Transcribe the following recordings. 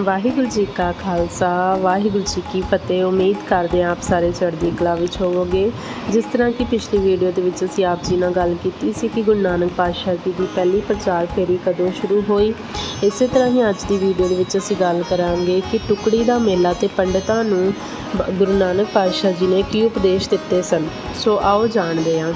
ਵਾਹਿਗੁਰੂ ਜੀ ਕਾ ਖਾਲਸਾ, ਵਾਹਿਗੁਰੂ ਜੀ ਕੀ ਫਤਿਹ। ਉਮੀਦ ਕਰਦੇ ਹਾਂ ਆਪ ਸਾਰੇ ਚੜ੍ਹਦੀ ਕਲਾ ਵਿੱਚ ਹੋਵੋਗੇ। ਜਿਸ ਤਰ੍ਹਾਂ ਕਿ ਪਿਛਲੀ ਵੀਡੀਓ ਦੇ ਵਿੱਚ ਅਸੀਂ ਆਪ ਜੀ ਨਾਲ ਗੱਲ ਕੀਤੀ ਸੀ ਕਿ ਗੁਰੂ ਨਾਨਕ ਪਾਤਸ਼ਾਹ ਜੀ ਦੀ ਪਹਿਲੀ ਪ੍ਰਚਾਰ ਫੇਰੀ ਕਦੋਂ ਸ਼ੁਰੂ ਹੋਈ। ਇਸੇ ਤਰ੍ਹਾਂ ਹੀ ਅੱਜ ਦੀ ਵੀਡੀਓ ਦੇ ਵਿੱਚ ਅਸੀਂ ਗੱਲ ਕਰਾਂਗੇ ਕਿ ਟੁਕੜੀ ਦਾ ਮੇਲਾ ਤੇ ਪੰਡਤਾਂ ਨੂੰ ਬ- ਗੁਰੂ ਨਾਨਕ ਪਾਤਸ਼ਾਹ ਜੀ ਨੇ ਕੀ ਉਪਦੇਸ਼ ਦਿੱਤੇ ਸਨ। ਸੋ ਆਓ ਜਾਣਦੇ ਹਾਂ।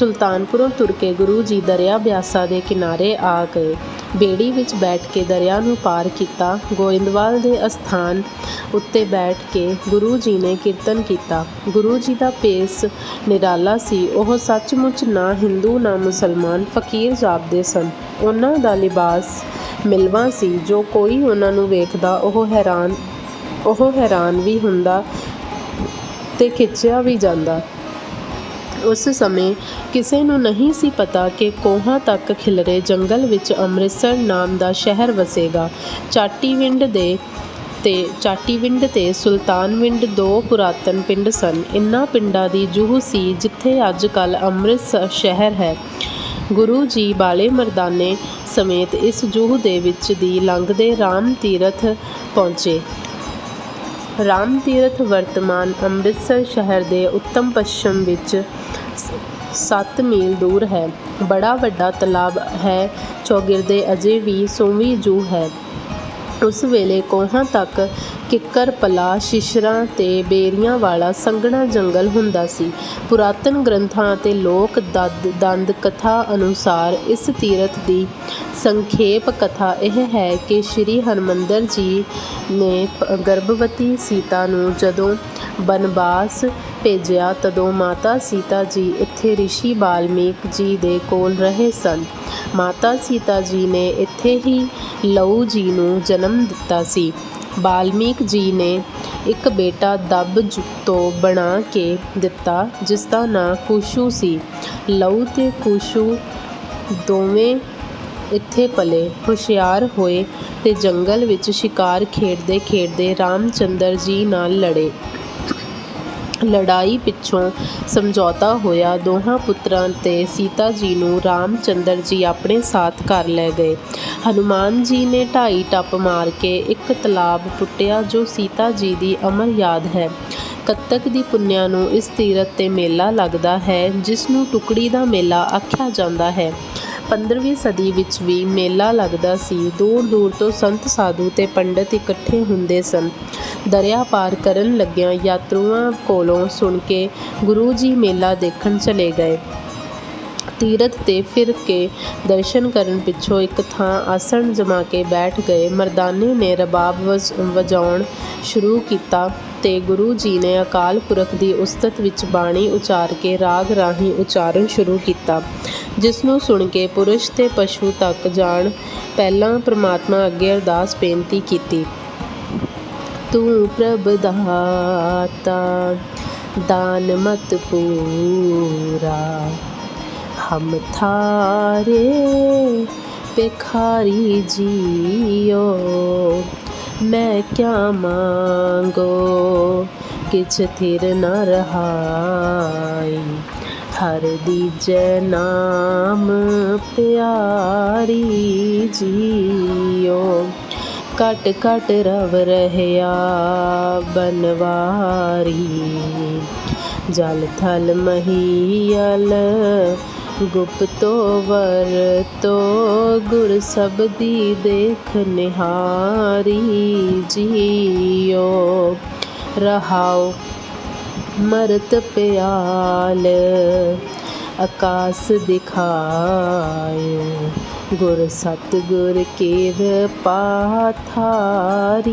ਸੁਲਤਾਨਪੁਰੋਂ ਤੁਰ ਕੇ ਗੁਰੂ ਜੀ ਦਰਿਆ ਬਿਆਸਾ ਦੇ ਕਿਨਾਰੇ ਆ ਗਏ। ਬੇੜੀ ਵਿੱਚ ਬੈਠ ਕੇ ਦਰਿਆ ਨੂੰ ਪਾਰ ਕੀਤਾ। ਗੋਇੰਦਵਾਲ ਦੇ ਅਸਥਾਨ ਉੱਤੇ ਬੈਠ ਕੇ ਗੁਰੂ ਜੀ ਨੇ ਕੀਰਤਨ ਕੀਤਾ। ਗੁਰੂ ਜੀ ਦਾ ਪੇਸ ਨਿਰਾਲਾ ਸੀ। ਉਹ ਸੱਚਮੁੱਚ ਨਾ ਹਿੰਦੂ ਨਾ ਮੁਸਲਮਾਨ ਫਕੀਰ ਜਾਪਦੇ ਸਨ। ਉਹਨਾਂ ਦਾ ਲਿਬਾਸ ਮਿਲਵਾ ਸੀ। ਜੋ ਕੋਈ ਉਹਨਾਂ ਨੂੰ ਵੇਖਦਾ, ਉਹ ਹੈਰਾਨ ਉਹ ਹੈਰਾਨ ਵੀ ਹੁੰਦਾ ਤੇ ਖਿੱਚਿਆ ਵੀ ਜਾਂਦਾ। ਉਸ ਸਮੇਂ ਕਿਸੇ ਨੂੰ ਨਹੀਂ ਸੀ ਪਤਾ ਕਿ ਕੋਹਾਂ ਤੱਕ ਖਿਲਰੇ ਜੰਗਲ ਵਿੱਚ ਅੰਮ੍ਰਿਤਸਰ ਨਾਮ ਦਾ ਸ਼ਹਿਰ ਵਸੇਗਾ। ਚਾਟੀਵਿੰਡ ਦੇ ਤੇ ਚਾਟੀਵਿੰਡ ਤੇ ਸੁਲਤਾਨਵਿੰਡ ਦੋ ਪੁਰਾਤਨ ਪਿੰਡ ਸਨ। ਇਨ੍ਹਾਂ ਪਿੰਡਾਂ ਦੀ ਜੂਹ ਸੀ ਜਿੱਥੇ ਅੱਜ ਕੱਲ ਅੰਮ੍ਰਿਤਸਰ ਸ਼ਹਿਰ ਹੈ। ਗੁਰੂ ਜੀ ਬਾਲੇ ਮਰਦਾਨੇ ਸਮੇਤ ਇਸ ਜੂਹ ਦੇ ਵਿੱਚ ਦੀ ਲੰਘਦੇ ਰਾਮ ਤੀਰਥ ਪਹੁੰਚੇ। ਰਾਮ ਤੀਰਥ ਵਰਤਮਾਨ ਅੰਮ੍ਰਿਤਸਰ ਸ਼ਹਿਰ ਦੇ ਉੱਤਮ ਪੱਛਮ ਵਿੱਚ ਸੱਤ ਮੀਲ ਦੂਰ ਹੈ। ਬੜਾ ਵੱਡਾ ਤਲਾਬ ਹੈ, ਚੌਗਿਰਦੇ ਅਜੇ ਵੀ ਸੋਵੀਂ ਜੂ ਹੈ। ਉਸ ਵੇਲੇ ਕੋਹਾਂ ਤੱਕ ਕਿੱਕਰ, ਪਲਾ, ਸ਼ਿਸ਼ਰਾਂ ਤੇ ਬੇਰੀਆਂ ਵਾਲਾ ਸੰਘਣਾ ਜੰਗਲ ਹੁੰਦਾ ਸੀ। ਪੁਰਾਤਨ ਗ੍ਰੰਥਾਂ ਅਤੇ ਲੋਕ ਦਦ ਦੰਦ ਕਥਾ ਅਨੁਸਾਰ ਇਸ ਤੀਰਥ ਦੀ ਸੰਖੇਪ ਕਥਾ ਇਹ ਹੈ ਕਿ ਸ੍ਰੀ ਹਰਿਮੰਦਰ ਜੀ ਨੇ ਪ- ਗਰਭਵਤੀ ਸੀਤਾ ਨੂੰ ਜਦੋਂ ਬਨਵਾਸ ਭੇਜਿਆ, ਤਦੋਂ ਮਾਤਾ ਸੀਤਾ ਜੀ ਇੱਥੇ ਰਿਸ਼ੀ ਬਾਲਮੀਕ ਜੀ ਦੇ ਕੋਲ ਰਹੇ ਸਨ। ਮਾਤਾ ਸੀਤਾ ਜੀ ਨੇ ਇੱਥੇ ਹੀ ਲਊ ਜੀ ਨੂੰ ਜਨਮ ਦਿੱਤਾ ਸੀ। ਵਾਲਮੀਕ ਜੀ ਨੇ ਇੱਕ ਬੇਟਾ ਦੱਬ ਤੋਂ ਬਣਾ ਕੇ ਦਿੱਤਾ, ਜਿਸ ਦਾ ਨਾਂ ਕੁਸ਼ੂ ਸੀ। ਲਊ ਅਤੇ ਕੁਸ਼ੂ ਦੋਵੇਂ ਇੱਥੇ ਪਲੇ, ਹੁਸ਼ਿਆਰ ਹੋਏ ਅਤੇ ਜੰਗਲ ਵਿੱਚ ਸ਼ਿਕਾਰ ਖੇਡਦੇ ਖੇਡਦੇ ਰਾਮ ਚੰਦਰ ਜੀ ਨਾਲ ਲੜੇ। ਲੜਾਈ ਪਿੱਛੋਂ ਸਮਝੌਤਾ ਹੋਇਆ। ਦੋਹਾਂ ਪੁੱਤਰਾਂ ਤੇ ਸੀਤਾ ਜੀ ਨੂੰ ਰਾਮ ਚੰਦਰ ਜੀ ਆਪਣੇ ਸਾਥ ਕਰ ਲੈ ਗਏ। ਹਨੂਮਾਨ ਜੀ ਨੇ ਢਾਈ ਟੱਪ ਮਾਰ ਕੇ ਇੱਕ ਤਲਾਬ ਪੁੱਟਿਆ ਜੋ ਸੀਤਾ ਜੀ ਦੀ ਅਮਰ ਯਾਦ ਹੈ। ਕੱਤਕ ਦੀ ਪੁੰਨਿਆ ਨੂੰ ਇਸ ਤੀਰਥ ਤੇ ਮੇਲਾ ਲੱਗਦਾ ਹੈ, ਜਿਸ ਨੂੰ ਟੁਕੜੀ ਦਾ ਮੇਲਾ ਆਖਿਆ ਜਾਂਦਾ ਹੈ। 15ਵੀਂ ਸਦੀ ਵਿੱਚ ਵੀ ਮੇਲਾ ਲੱਗਦਾ ਸੀ। ਦੂਰ ਦੂਰ ਤੋਂ ਸੰਤ ਸਾਧੂ ਤੇ ਪੰਡਤ ਇਕੱਠੇ ਹੁੰਦੇ ਸਨ। ਦਰਿਆ ਪਾਰ ਕਰਨ ਲੱਗਿਆਂ ਯਾਤਰੂਆਂ ਕੋਲੋਂ ਸੁਣ ਕੇ ਗੁਰੂ ਜੀ ਮੇਲਾ ਦੇਖਣ ਚਲੇ ਗਏ। ਤੀਰਥ ਤੇ ਫਿਰ ਕੇ ਦਰਸ਼ਨ ਕਰਨ ਪਿੱਛੋਂ ਇੱਕ ਥਾਂ ਆਸਣ ਜਮਾ ਕੇ ਬੈਠ ਗਏ। ਮਰਦਾਨੇ ਨੇ ਰਬਾਬ ਵਜ- ਵਜਾਉਣ ਸ਼ੁਰੂ ਕੀਤਾ ਤੇ ਗੁਰੂ ਜੀ ਨੇ ਅਕਾਲ ਪੁਰਖ ਦੀ ਉਸਤਤ ਵਿੱਚ ਬਾਣੀ ਉਚਾਰ ਕੇ ਰਾਗ ਰਾਹੀਂ ਉਚਾਰਨ ਸ਼ੁਰੂ ਕੀਤਾ ਜਿਸ ਨੂੰ ਸੁਣ ਕੇ ਪੁਰਸ਼ ਤੇ ਪਸ਼ੂ ਤੱਕ ਜਾਣ ਪਹਿਲਾਂ ਪ੍ਰਮਾਤਮਾ ਅੱਗੇ ਅਰਦਾਸ ਬੇਨਤੀ ਕੀਤੀ। ਤੂੰ ਪ੍ਰਭ ਦਾਤਾ, ਦਾਨ ਮਤ ਪੂਰਾ हम थारे पे खारी जियो मैं क्या मांगो किछ थिर न रहाई हर दीजय नाम प्यारी जियो कट कट रव रहया बनवारी जल थल महियल ਗੁਪਤੋ ਵਰਤੋ ਗੁਰ ਸਬਦੀ ਦੇਖ ਨਿਹਾਰੀ ਜੀਓ। ਰਹਾਉ ਮਰਤ ਪਿਆਲ, ਆਕਾਸ ਦਿਖਾਇ ਗੁਰ ਸਤਿਗੁਰ ਕੇਵ ਪਾਥਾਰੀ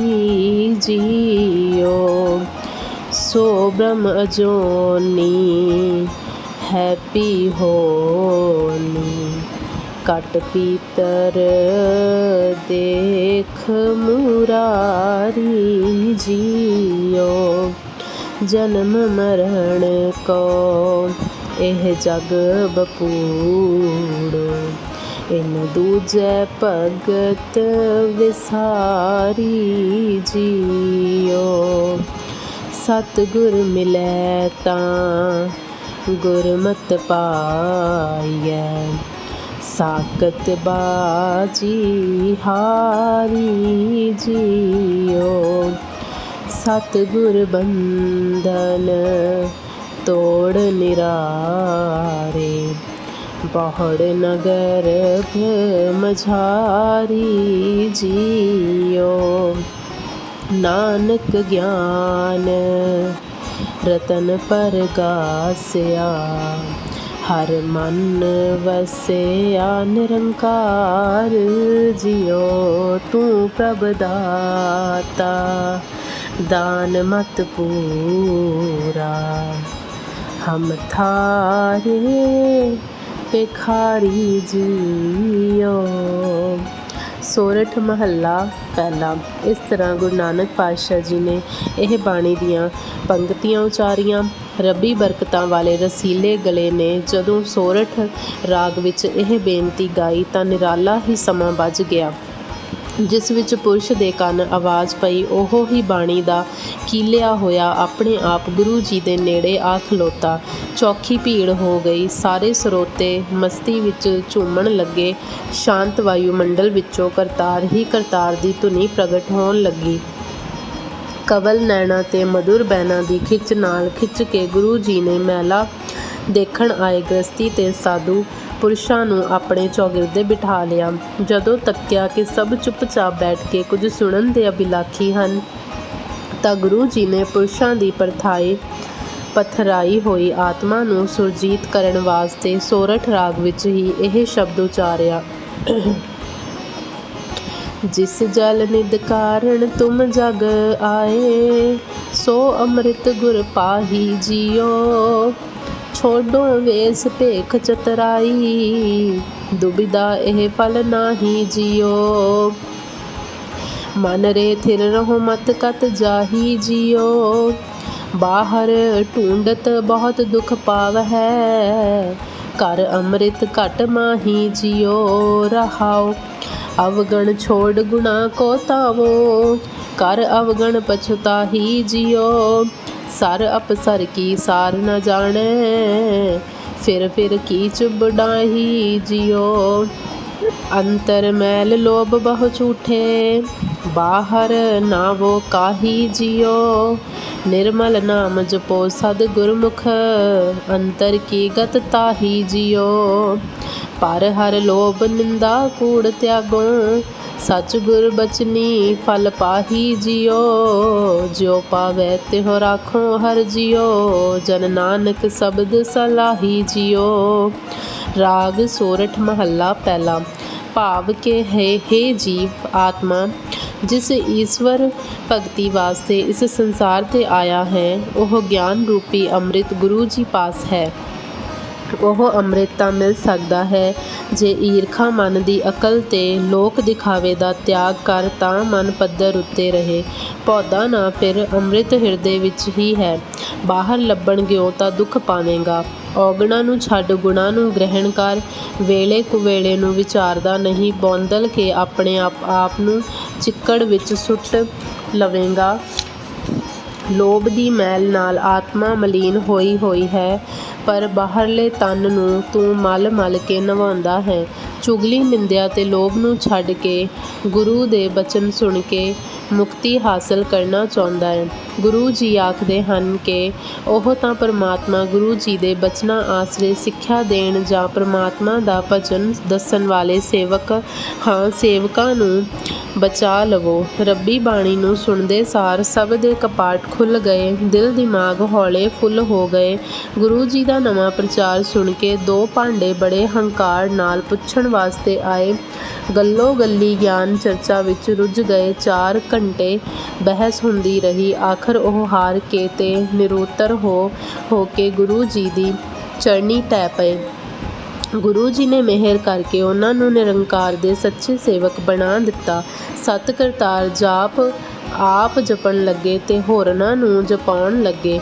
ਜੀਓ। ਸੋ ਬ੍ਰਹਮ ਅਜੋਨੀ ਹੈਪੀ ਹੋਲੀ ਕਟ ਪੀਤਰ ਦੇਖ ਮੁਰਾਰੀ ਜੀਓ, ਜਨਮ ਮਰਨ ਕੋ ਇਹ ਜਗ ਬਪੂੜ ਇਨ ਦੂਜੇ ਭਗਤ ਵਿਸਾਰੀ ਜੀਓ। ਸਤਿਗੁਰ ਮਿਲੈ ਤਾਂ ਗੁਰਮਤ ਪਾਈਐ ਸਾਕਤ ਬਾਜੀ ਹਾਰੀ ਜੀਓ। ਸਤਿਗੁਰ ਬੰਧਨ ਤੋੜ ਨਿਰਾਰੇ, ਬਹੁੜ ਨਗਰ ਮਝਾਰੀ ਜੀਓ। ਨਾਨਕ ਗਿਆਨ ਰਤਨ ਪਰਗਾਸਿਆ ਹਰ ਮਨ ਵਸਿਆ ਨਿਰੰਕਾਰ ਜਿਉ ਤੂੰ ਪ੍ਰਭ ਦਾਤਾ ਦਾਨ ਮਤ ਪੂਰਾ ਹਮ ਥਾਰੇ ਭਿਖਾਰੀ ਜੀਓ ਸੋਰਠ ਮਹੱਲਾ ਪਹਿਲਾ ਇਸ ਤਰ੍ਹਾਂ ਗੁਰੂ ਨਾਨਕ ਪਾਤਸ਼ਾਹ ਜੀ ਨੇ ਇਹ ਬਾਣੀ ਦੀਆਂ ਪੰਕਤੀਆਂ ਉਚਾਰੀਆਂ। ਰੱਬੀ ਬਰਕਤਾਂ ਵਾਲੇ ਰਸੀਲੇ ਗਲੇ ਨੇ ਜਦੋਂ ਸੋਰਠ ਰਾਗ ਵਿੱਚ ਇਹ ਬੇਨਤੀ ਗਾਈ ਤਾਂ ਨਿਰਾਲਾ ਹੀ ਸਮਾਂ ਵੱਜ ਗਿਆ। ਜਿਸ ਵਿੱਚ ਪੁਰਸ਼ ਦੇ ਕੰਨ ਆਵਾਜ਼ ਪਈ, ਉਹ ਹੀ ਬਾਣੀ ਦਾ ਕੀਲਿਆ ਹੋਇਆ ਆਪਣੇ ਆਪ ਗੁਰੂ ਜੀ ਦੇ ਨੇੜੇ ਆ ਖਲੋਤਾ। ਚੌਖੀ ਭੀੜ ਹੋ ਗਈ। ਸਾਰੇ ਸਰੋਤੇ ਮਸਤੀ ਵਿੱਚ ਝੂਮਣ ਲੱਗੇ। ਸ਼ਾਂਤ ਵਾਯੂ ਮੰਡਲ ਵਿੱਚੋਂ ਕਰਤਾਰ ਹੀ ਕਰਤਾਰ ਦੀ ਧੁਨੀ ਪ੍ਰਗਟ ਹੋਣ ਲੱਗੀ। ਕਵਲ ਨੈਣਾ ਤੇ ਮధుਰ ਬੈਨਾ ਦੀ ਖਿੱਚ ਨਾਲ ਖਿੱਚ ਕੇ ਗੁਰੂ ਜੀ ਨੇ ਮਹਿਲਾ ਦੇਖਣ ਆਏ ਗ੍ਰਸਤੀ ਤੇ ਸਾਧੂ ਪੁਰਸ਼ਾਂ ਨੂੰ ਆਪਣੇ ਚੌਗਿਰਦੇ ਬਿਠਾ ਲਿਆ, ਜਦੋਂ ਤੱਕਿਆ ਕਿ ਸਭ ਚੁੱਪਚਾਪ ਬੈਠ ਕੇ ਕੁਝ ਸੁਣਨ ਦੇ ਅਭਿਲਾਖੀ ਹਨ, ਤਾਂ ਗੁਰੂ ਜੀ ਨੇ ਪੁਰਸ਼ਾਂ ਦੀ ਪਰਥਾਈ ਪਥਰਾਈ ਹੋਈ ਆਤਮਾ ਨੂੰ ਸੁਰਜੀਤ ਕਰਨ ਵਾਸਤੇ ਸੋਰਠ ਰਾਗ ਵਿੱਚ ਹੀ ਇਹ ਸ਼ਬਦ ਉਚਾਰਿਆ, ਜਿਸ ਜਲ ਨਿਦ ਕਾਰਣ ਤੁਮ ਜਗ ਆਏ, ਸੋ ਅੰਮ੍ਰਿਤ ਗੁਰ ਪਾਹੀ ਜੀਓ। ਛੋਡੋ ਵੇਸ ਭੇਖ ਚਤਰਾਈ ਦੁਬਿਦਾ ਇਹ ਫਲ ਨਾਹੀ ਜਿਓ ਮਨ ਰੇ ਥਿਰ ਰਹੋ ਮਤ ਕਤ ਜਾਹੀ ਜੀਓ ਬਾਹਰ ਢੂੰਡਤ ਬਹੁਤ ਦੁਖ ਪਾਵ ਹੈ ਕਰ ਅੰਮ੍ਰਿਤ ਘਟ ਮਾਹੀ ਜਿਓ ਰਹਾਓ ਅਵਗਣ ਛੋੜ ਗੁਣਾ ਕੋ ਤਾਵੋ ਕਰ ਅਵਗਣ ਪਛਤਾਹੀ ਜਿਓ ਸਰ ਅਪਸਰ ਕੀ ਸਾਰ ਨ ਜਾਣੈ। ਫਿਰ ਫਿਰ ਕੀਚ ਬਡਾਹੀ ਜੀਓ ਅੰਤਰ ਮੈਲ ਲੋਭ ਬਹੁ ਝੂਠੇ। ਬਾਹਰ ਨਾਵੋ ਕਾਹੀ ਜੀਓ ਨਿਰਮਲ ਨਾਮ ਜਪੋ ਸਦ ਗੁਰਮੁਖ। ਅੰਤਰ ਕੀ ਗਤ ਤਾਹੀ ਜੀਓ ਪਰ ਹਰ ਲੋਭ ਨਿੰਦਾ ਕੂੜ ਤਿਆਗੋ। ਸਚ ਗੁਰ ਬਚਨੀ ਫਲ ਪਾਹੀ ਜਿਉ ਜਿਉ ਪਾਵੈ ਤਿਹੁ ਰਾਖੋ ਹਰ ਜਿਉ, ਜਨ ਨਾਨਕ ਸ਼ਬਦ ਸਲਾਹੀ ਜਿਉ। ਰਾਗ ਸੋਰਠ ਮਹੱਲਾ ਪਹਿਲਾ, ਭਾਵ ਕੇ ਹੈ ਹੈ ਜੀਵ ਆਤਮਾ, ਜਿਸ ਈਸ਼ਵਰ ਭਗਤੀ ਵਾਸਤੇ ਇਸ ਸੰਸਾਰ ਤੇ ਆਇਆ ਹੈ, ਉਹ ਗਿਆਨ ਰੂਪੀ ਅੰਮ੍ਰਿਤ ਗੁਰੂ ਜੀ ਪਾਸ ਹੈ। ਉਹ ਅੰਮ੍ਰਿਤ ਤਾਂ ਮਿਲ ਸਕਦਾ ਹੈ। ਜੇ ਈਰਖਾ ਮਨ ਦੀ ਅਕਲ ਤੇ ਲੋਕ ਦਿਖਾਵੇ ਦਾ ਤਿਆਗ ਕਰ ਤਾਂ ਮਨ ਪੱਧਰ ਉੱਤੇ ਰਹੇ। ਪੌਦਾ ਨਾ ਫਿਰ ਅੰਮ੍ਰਿਤ ਹਿਰਦੇ ਵਿੱਚ ਹੀ ਹੈ। ਬਾਹਰ ਲੱਭਣ ਲੱਭਣਗਿਓ ਤਾਂ ਦੁੱਖ ਪਾਵੇਂਗਾ। ਔਗਣਾ ਨੂੰ ਛੱਡ ਗੁਣਾ ਨੂੰ ਗ੍ਰਹਿਣ ਕਰ। ਵੇਲੇ ਕੁਵੇਲੇ ਨੂੰ ਵਿਚਾਰਦਾ ਨਹੀਂ, ਬੌਂਦਲ ਕੇ ਆਪਣੇ ਆਪ ਆਪ ਨੂੰ ਚਿੱਕੜ ਵਿੱਚ ਸੁੱਟ ਲਵੇਂਗਾ। ਲੋਭ ਦੀ ਮੈਲ ਨਾਲ ਆਤਮਾ ਮਲੀਨ ਹੋਈ ਹੋਈ ਹੈ। ਪਰ ਬਾਹਰਲੇ ਤਨ ਨੂੰ ਤੂੰ ਮਲ ਮਲ ਕੇ ਨਵਾਉਂਦਾ ਹੈ। ਚੁਗਲੀ ਨਿੰਦਿਆ ਤੇ ਲੋਭ ਨੂੰ ਛੱਡ ਕੇ ਗੁਰੂ ਦੇ ਬਚਨ ਸੁਣ ਕੇ ਮੁਕਤੀ ਹਾਸਲ ਕਰਨਾ ਚਾਹੁੰਦਾ ਹੈ। ਗੁਰੂ ਜੀ ਆਖਦੇ ਹਨ ਕਿ ਉਹ ਤਾਂ ਪਰਮਾਤਮਾ ਗੁਰੂ ਜੀ ਦੇ ਬਚਨਾਂ ਆਸਰੇ ਸਿੱਖਿਆ ਦੇਣ ਜਾਂ ਪਰਮਾਤਮਾ ਦਾ ਭਜਨ ਦੱਸਣ ਵਾਲੇ ਸੇਵਕ, ਹਾਂ, ਸੇਵਕਾਂ ਨੂੰ ਬਚਾ ਲਵੋ। ਰੱਬੀ ਬਾਣੀ ਨੂੰ ਸੁਣਦੇ ਸਾਰ ਸਭ ਦੇ ਕਪਾਟ ਖੁੱਲ ਗਏ, ਦਿਲ ਦਿਮਾਗ ਹੌਲੇ ਫੁੱਲ ਹੋ ਗਏ। ਗੁਰੂ ਜੀ ਦਾ ਨਵਾਂ ਪ੍ਰਚਾਰ ਸੁਣ ਕੇ ਦੋ ਭਾਂਡੇ ਬੜੇ ਹੰਕਾਰ ਨਾਲ ਪੁੱਛਣ ਵਾਸਤੇ ਆਏ। ਗੱਲੋ ਗੱਲੀ ਗਿਆਨ ਚਰਚਾ ਵਿੱਚ ਰੁੱਝ ਗਏ, ਚਾਰ ਘੰਟੇ ਬਹਿਸ ਹੁੰਦੀ ਰਹੀ ਆਖ ਆਖਰ ਉਹ ਹਾਰ ਕੇ ਤੇ ਨਿਰੁੱਤਰ ਹੋ ਹੋ ਕੇ ਗੁਰੂ ਜੀ ਦੀ ਚਰਨੀ ਟੈ ਪਏ। ਗੁਰੂ ਜੀ ਨੇ ਮਿਹਰ ਕਰਕੇ ਉਹਨਾਂ ਨੂੰ ਨਿਰੰਕਾਰ ਦੇ ਸੱਚੇ ਸੇਵਕ ਬਣਾ ਦਿੱਤਾ। ਸਤ ਕਰਤਾਰ ਜਾਪ ਆਪ ਜਪਣ ਲੱਗੇ ਤੇ ਹੋਰਨਾਂ ਨੂੰ ਜਪਾਉਣ ਲੱਗੇ।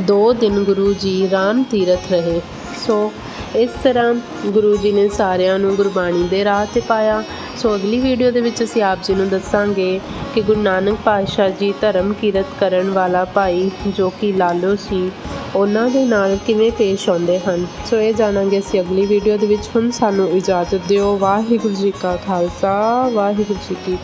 ਦੋ ਦਿਨ ਗੁਰੂ ਜੀ ਰਾਮ ਤੀਰਥ ਰਹੇ। ਸੋ ਇਸ ਤਰ੍ਹਾਂ ਗੁਰੂ ਜੀ ਨੇ ਸਾਰਿਆਂ ਨੂੰ ਗੁਰਬਾਣੀ ਦੇ ਰਾਹ ਤੇ ਪਾਇਆ। ਸੋ ਅਗਲੀ ਵੀਡੀਓ ਦੇ ਵਿੱਚ ਅਸੀਂ ਆਪ ਜੀ ਨੂੰ ਦੱਸਾਂਗੇ ਕਿ ਗੁਰੂ ਨਾਨਕ ਪਾਤਸ਼ਾਹ ਜੀ ਧਰਮ ਕਿਰਤ ਕਰਨ ਵਾਲਾ ਭਾਈ ਜੋ ਕਿ ਲਾਲੋ ਸੀ, ਉਹਨਾਂ ਦੇ ਨਾਲ ਕਿਵੇਂ ਪੇਸ਼ ਆਉਂਦੇ ਹਨ? ਸੋ ਇਹ ਜਾਣਾਂਗੇ ਅਸੀਂ ਅਗਲੀ ਵੀਡੀਓ ਦੇ ਵਿੱਚ। ਹੁਣ ਸਾਨੂੰ ਇਜਾਜ਼ਤ ਦਿਓ। ਵਾਹਿਗੁਰੂ ਜੀ ਕਾ ਖਾਲਸਾ, ਵਾਹਿਗੁਰੂ ਜੀ ਕੀ